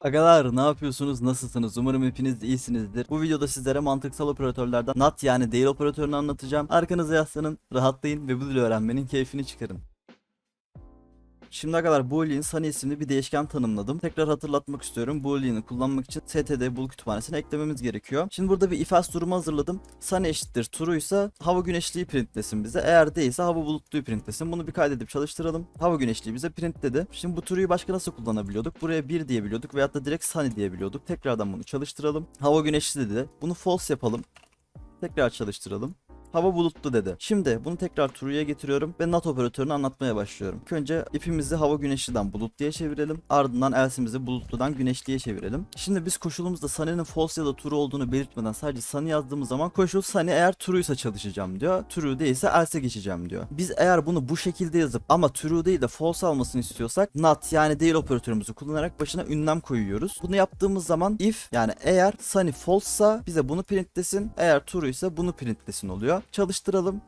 Agalar ne yapıyorsunuz? Nasılsınız? Umarım hepiniz iyisinizdir. Bu videoda sizlere mantıksal operatörlerden NOT yani değil operatörünü anlatacağım. Arkanıza yaslanın, rahatlayın ve bu dili öğrenmenin keyfini çıkarın. Şimdiye kadar boolean sunny isimli bir değişken tanımladım. Tekrar hatırlatmak istiyorum. Boolean'ı kullanmak için std bool kütüphanesine eklememiz gerekiyor. Şimdi burada bir if else durumu hazırladım. Sunny eşittir true ise hava güneşliği printlesin bize. Eğer değilse hava bulutluyu printlesin. Bunu bir kaydedip çalıştıralım. Hava güneşliği bize printledi. Şimdi bu true'yu başka nasıl kullanabiliyorduk? Buraya 1 diyebiliyorduk veyahut da direkt sunny diyebiliyorduk. Tekrardan bunu çalıştıralım. Hava güneşli dedi. Bunu false yapalım. Tekrar çalıştıralım. Hava bulutlu dedi. Şimdi bunu tekrar true'ya getiriyorum ve not operatörünü anlatmaya başlıyorum. İlk önce ipimizi hava güneşliden bulutluya çevirelim. Ardından else'imizi bulutludan güneşliye çevirelim. Şimdi biz koşulumuzda sunny'nin false ya da true olduğunu belirtmeden sadece sunny yazdığımız zaman koşul sunny eğer true ise çalışacağım diyor. True değilse else geçeceğim diyor. Biz eğer bunu bu şekilde yazıp ama true değil de false almasını istiyorsak not yani değil operatörümüzü kullanarak başına ünlem koyuyoruz. Bunu yaptığımız zaman if yani eğer sunny false'sa bize bunu printlesin. Eğer true ise bunu printlesin oluyor. Çalıştıralım.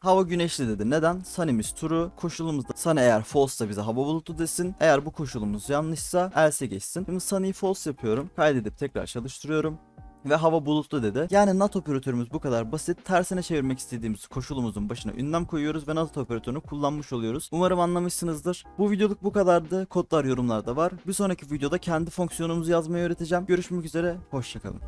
Hava güneşli dedi. Neden? Sunny'miz true. Koşulumuzda sunny eğer false bize hava bulutlu desin. Eğer bu koşulumuz yanlışsa else geçsin. Şimdi sunny false yapıyorum. Kaydedip tekrar çalıştırıyorum. Ve hava bulutlu dedi. Yani NAT operatörümüz bu kadar basit. Tersine çevirmek istediğimiz koşulumuzun başına ünlem koyuyoruz ve NAT operatörünü kullanmış oluyoruz. Umarım anlamışsınızdır. Bu videoluk bu kadardı. Kodlar yorumlarda var. Bir sonraki videoda kendi fonksiyonumuzu yazmayı öğreteceğim. Görüşmek üzere. Hoşçakalın.